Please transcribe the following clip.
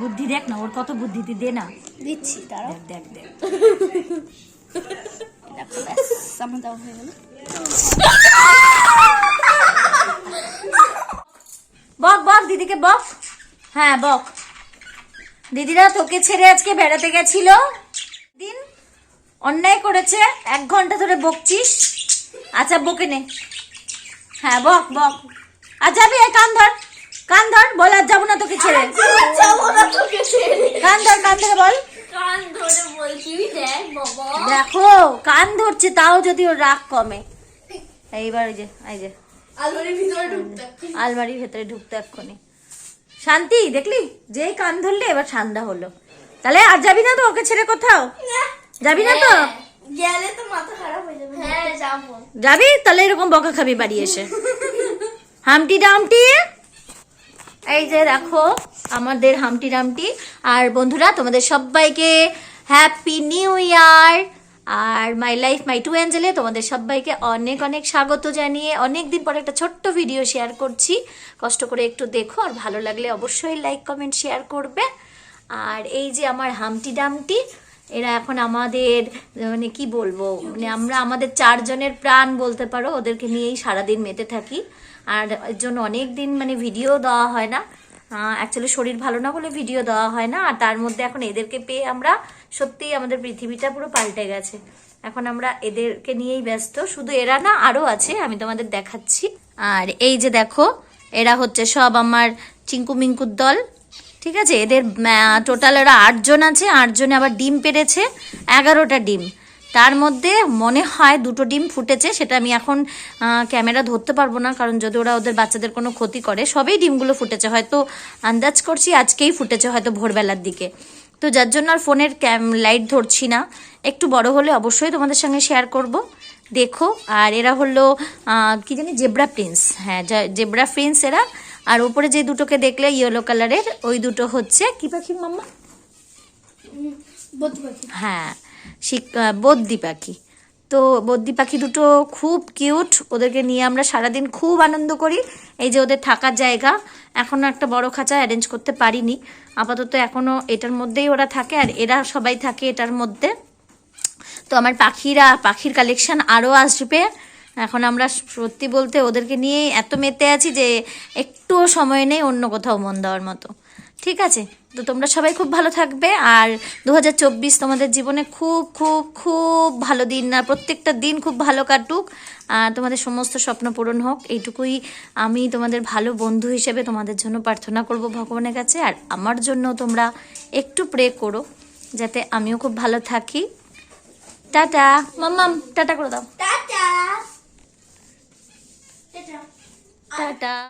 বুদ্ধি দেখ না ওর কত বুদ্ধি তুই দে না। দিচ্ছি তারা দেখ দেখ দেখ। দেখো ব্যাস আমার দেওয়া হয়ে গেল বক বক দিদিকে বক। হ্যাঁ বক। দিদিরা তোকে ছেড়ে আজকে বেড়াতে গেছিল। দিন অন্যায় করেছে এক ঘণ্টা ধরে বকছিস। আচ্ছা বকে নে। হ্যাঁ বক বক। আর যাবি কান ধর। কান ধর বল আর যাব না তোকে ছেড়ে। যাব না তোকে ছেড়ে। কান ধর কান ধরে বল। কান ধরে বলছি দেখ বাবা। দেখো কান ধরছে তাও যদি ওর রাগ কমে। এইবার ওই যে এই যে। আলমারির ভিতরে ঢুকতে আলমারির ভেতরে ঢুকতে এক্ষুনি। শান্তি দেখলি? যেই কান ধরলে এবার ঠান্ডা হলো। তাহলে আর যাবি না তো ওকে ছেড়ে কোথাও? যাবি না তো? গেলে তো মাথা খারাপ হয়ে যাবে। হ্যাঁ যাব। যাবি? তাহলে এরকম বকা খাবি বাড়ি এসে। হামটি ডামটি এই যে দেখো, আমাদের হামটি ডামটি আর বন্ধুরা, তোমাদের সবাইকে হ্যাপি নিউ ইয়ার আর মাই লাইফ মাই টু অ্যাঞ্জেলে তোমাদের সবাইকে অনেক অনেক স্বাগত জানিয়ে অনেক দিন পরে একটা ছোট্ট ভিডিও শেয়ার করছি। কষ্ট করে একটু দেখো, আর ভালো লাগলে অবশ্যই লাইক কমেন্ট শেয়ার করবে। আর এই যে আমার হামটি ডামটি, এরা এখন আমাদের মানে কি বলব মানে আমরা আমাদের চারজনের প্রাণ বলতে পারো, ওদেরকে নিয়েই সারাদিন মেতে থাকি। আর এর জন্য অনেক দিন মানে ভিডিও দেওয়া হয় না। অ্যাকচুয়ালি শরীর ভালো না বলে ভিডিও দেওয়া হয় না। আর তার মধ্যে এখন এদেরকে পেয়ে আমরা সত্যিই আমাদের পৃথিবীটা পুরো পাল্টে গেছে। এখন আমরা এদেরকে নিয়েই ব্যস্ত। শুধু এরা না আরও আছে, আমি তোমাদের দেখাচ্ছি। আর এই যে দেখো, এরা হচ্ছে সব আমার চিঙ্কু মিঙ্কুর দল। ঠিক আছে? এদের টোটাল ওরা আটজন আছে, আটজনে আবার ডিম পেরেছে। এগারোটা ডিম। তার মধ্যে মনে হয় দুটো ডিম ফুটেছে সেটা আমি এখন ক্যামেরা ধরতে পারব না কারণ যদি ওরা ওদের বাচ্চাদের কোনো ক্ষতি করে সবেই ডিমগুলো ফুটেছে হয়তো আন্দাজ করছি আজকেই ফুটেছে হয়তো ভোরবেলার দিকে। তো যার জন্য আর ফোনের ক্যাম লাইট ধরছি না। একটু বড় হলে অবশ্যই তোমাদের সঙ্গে শেয়ার করব। দেখো আর এরা হলো কি জানি জেব্রা প্রিন্স। হ্যাঁ জেব্রা প্রিন্স এরা। আর উপরে যে দুটোকে দেখলে ইয়েলো কালারের ওই দুটো হচ্ছে কি পাখি মাম্মা? হ্যাঁ বদ্যি পাখি। তো বদ্যি পাখি দুটো খুব কিউট, ওদেরকে নিয়ে আমরা সারাদিন খুব আনন্দ করি। এই যে ওদের থাকার জায়গা, এখনও একটা বড় খাঁচা অ্যারেঞ্জ করতে পারিনি। আপাতত এখনও এটার মধ্যেই ওরা থাকে আর এরা সবাই থাকে এটার মধ্যে। তো আমার পাখিরা, পাখির কালেকশন আরও আসবে। এখন আমরা সত্যি বলতে ওদেরকে নিয়ে এত মেতে আছি যে একটুও সময় নেই অন্য কোথাও মন দেওয়ার মতো। ঠিক আছে? তো তোমরা সবাই খুব ভালো থাকবে। আর দু হাজার চব্বিশ তোমাদের জীবনে খুব খুব খুব ভালো দিন না প্রত্যেকটা দিন খুব ভালো কাটুক। আর তোমাদের সমস্ত স্বপ্ন পূরণ হোক। এইটুকুই আমি তোমাদের ভালো বন্ধু হিসেবে তোমাদের জন্য প্রার্থনা করব ভগবানের কাছে। আর আমার জন্য তোমরা একটু প্রে করো যাতে আমিও খুব ভালো থাকি। টাটা। মাম্মাম টাটা করে দাও। Tata tata. টাটা।